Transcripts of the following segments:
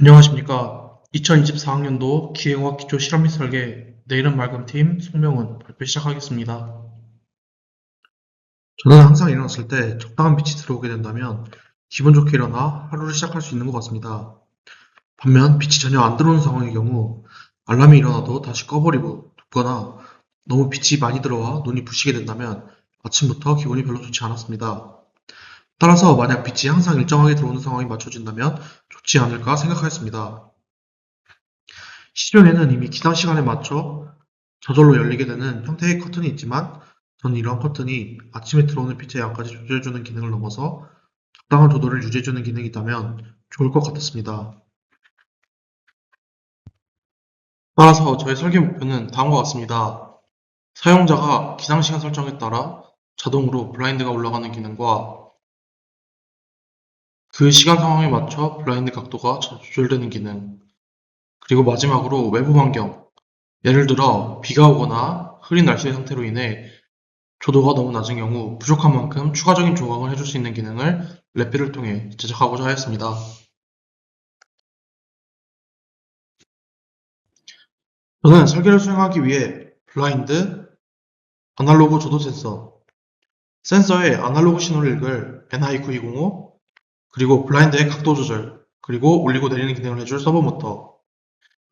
안녕하십니까. 2024학년도 기계공학 기초 실험 및 설계 내일은 맑음 팀 송명훈 발표 시작하겠습니다. 저는 항상 일어났을 때 적당한 빛이 들어오게 된다면 기분 좋게 일어나 하루를 시작할 수 있는 것 같습니다. 반면 빛이 전혀 안 들어오는 상황의 경우 알람이 일어나도 다시 꺼버리고 눕거나 너무 빛이 많이 들어와 눈이 부시게 된다면 아침부터 기분이 별로 좋지 않았습니다. 따라서 만약 빛이 항상 일정하게 들어오는 상황이 맞춰진다면 좋지 않을까 생각하였습니다. 시중에는 이미 기상 시간에 맞춰 저절로 열리게 되는 형태의 커튼이 있지만 저는 이러한 커튼이 아침에 들어오는 빛의 양까지 조절해주는 기능을 넘어서 적당한 조도를 유지해주는 기능이 있다면 좋을 것 같았습니다. 따라서 저의 설계 목표는 다음과 같습니다. 사용자가 기상시간 설정에 따라 자동으로 블라인드가 올라가는 기능과 그 시간 상황에 맞춰 블라인드 각도가 조절되는 기능, 그리고 마지막으로 외부 환경, 예를 들어 비가 오거나 흐린 날씨의 상태로 인해 조도가 너무 낮은 경우 부족한 만큼 추가적인 조각을 해줄 수 있는 기능을 래피를 통해 제작하고자 하였습니다. 저는 설계를 수행하기 위해 블라인드, 아날로그 조도 센서, 센서의 아날로그 신호를 읽을 NI9205, 그리고 블라인드의 각도 조절, 그리고 올리고 내리는 기능을 해줄 서버 모터,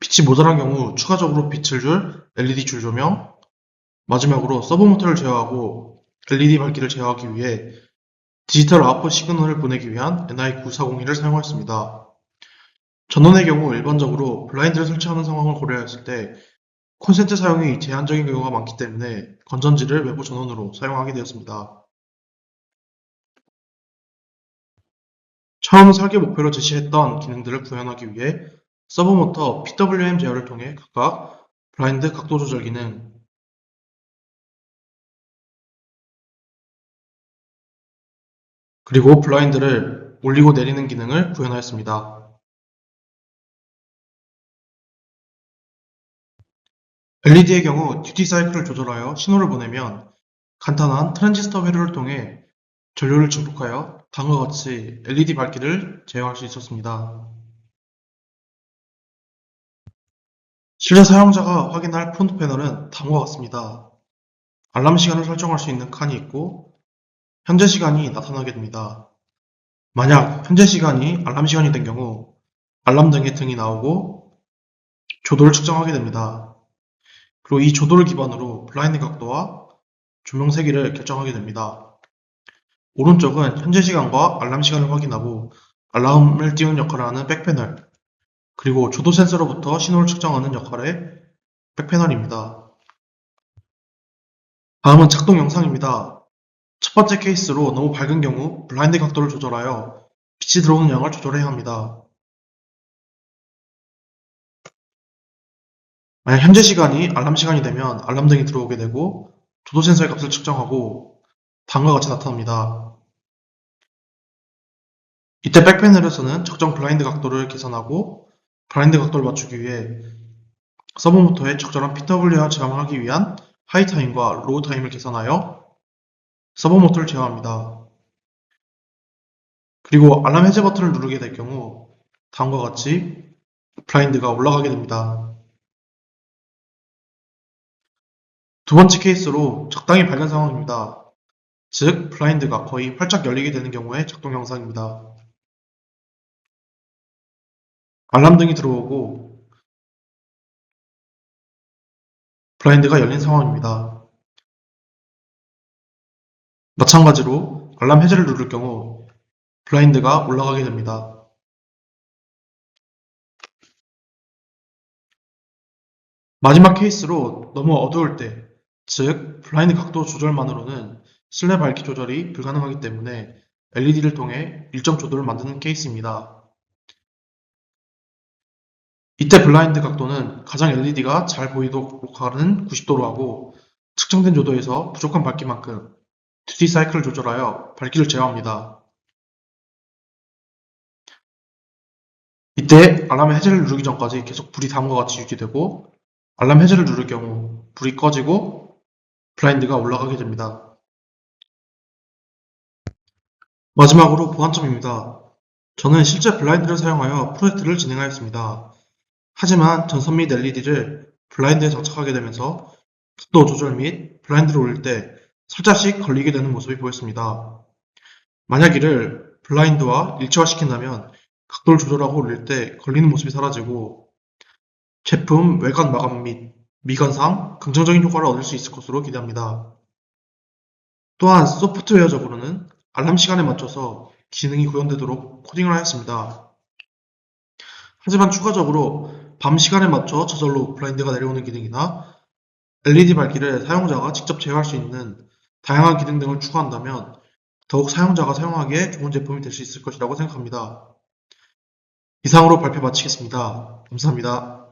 빛이 모자란 경우 추가적으로 빛을 줄 LED 줄 조명, 마지막으로 서버 모터를 제어하고 LED 밝기를 제어하기 위해 디지털 아웃풋 시그널을 보내기 위한 NI9401을 사용하였습니다. 전원의 경우 일반적으로 블라인드를 설치하는 상황을 고려했을 때 콘센트 사용이 제한적인 경우가 많기 때문에 건전지를 외부 전원으로 사용하게 되었습니다. 처음 설계 목표로 제시했던 기능들을 구현하기 위해 서버 모터 PWM 제어를 통해 각각 블라인드 각도 조절 기능, 그리고 블라인드를 올리고 내리는 기능을 구현하였습니다. LED의 경우 듀티 사이클을 조절하여 신호를 보내면 간단한 트랜지스터 회로를 통해 전류를 증폭하여 다음과 같이 LED 밝기를 제어할 수 있었습니다. 실제 사용자가 확인할 프론트 패널은 다음과 같습니다. 알람 시간을 설정할 수 있는 칸이 있고 현재 시간이 나타나게 됩니다. 만약 현재 시간이 알람 시간이 된 경우 알람 등의 등이 나오고 조도를 측정하게 됩니다. 그리고 이 조도를 기반으로 블라인드 각도와 조명 세기를 결정하게 됩니다. 오른쪽은 현재 시간과 알람 시간을 확인하고 알람을 띄우는 역할을 하는 백패널, 그리고 조도 센서로부터 신호를 측정하는 역할의 백패널입니다. 다음은 작동 영상입니다. 첫 번째 케이스로 너무 밝은 경우 블라인드 각도를 조절하여 빛이 들어오는 양을 조절해야 합니다. 만약 현재 시간이 알람 시간이 되면 알람 등이 들어오게 되고 조도 센서의 값을 측정하고 다음과 같이 나타납니다. 이때 백패널에서는 적정 블라인드 각도를 계산하고 블라인드 각도를 맞추기 위해 서버 모터의 적절한 PWR 제어를 하기 위한 하이 타임과 로우 타임을 계산하여 서버 모터를 제어합니다. 그리고 알람 해제 버튼을 누르게 될 경우 다음과 같이 블라인드가 올라가게 됩니다. 두 번째 케이스로 적당히 밝은 상황입니다. 즉, 블라인드가 거의 활짝 열리게 되는 경우의 작동 영상입니다. 알람 등이 들어오고 블라인드가 열린 상황입니다. 마찬가지로 알람 해제를 누를 경우 블라인드가 올라가게 됩니다. 마지막 케이스로 너무 어두울 때, 즉 블라인드 각도 조절만으로는 실내 밝기 조절이 불가능하기 때문에 LED를 통해 일정 조도를 만드는 케이스입니다. 이때 블라인드 각도는 가장 LED가 잘 보이도록 하는 90도로 하고 측정된 조도에서 부족한 밝기만큼 듀티 사이클을 조절하여 밝기를 제어합니다. 이때 알람 해제를 누르기 전까지 계속 불이 다음과 같이 유지되고 알람 해제를 누를 경우 불이 꺼지고 블라인드가 올라가게 됩니다. 마지막으로 보완점입니다. 저는 실제 블라인드를 사용하여 프로젝트를 진행하였습니다. 하지만 전선 및 LED를 블라인드에 장착하게 되면서 각도 조절 및 블라인드를 올릴 때 살짝씩 걸리게 되는 모습이 보였습니다. 만약 이를 블라인드와 일체화시킨다면 각도를 조절하고 올릴 때 걸리는 모습이 사라지고 제품 외관 마감 및 미관상 긍정적인 효과를 얻을 수 있을 것으로 기대합니다. 또한 소프트웨어적으로는 알람 시간에 맞춰서 기능이 구현되도록 코딩을 하였습니다. 하지만 추가적으로 밤 시간에 맞춰 저절로 블라인드가 내려오는 기능이나 LED 밝기를 사용자가 직접 제어할 수 있는 다양한 기능 등을 추가한다면 더욱 사용자가 사용하기에 좋은 제품이 될 수 있을 것이라고 생각합니다. 이상으로 발표 마치겠습니다. 감사합니다.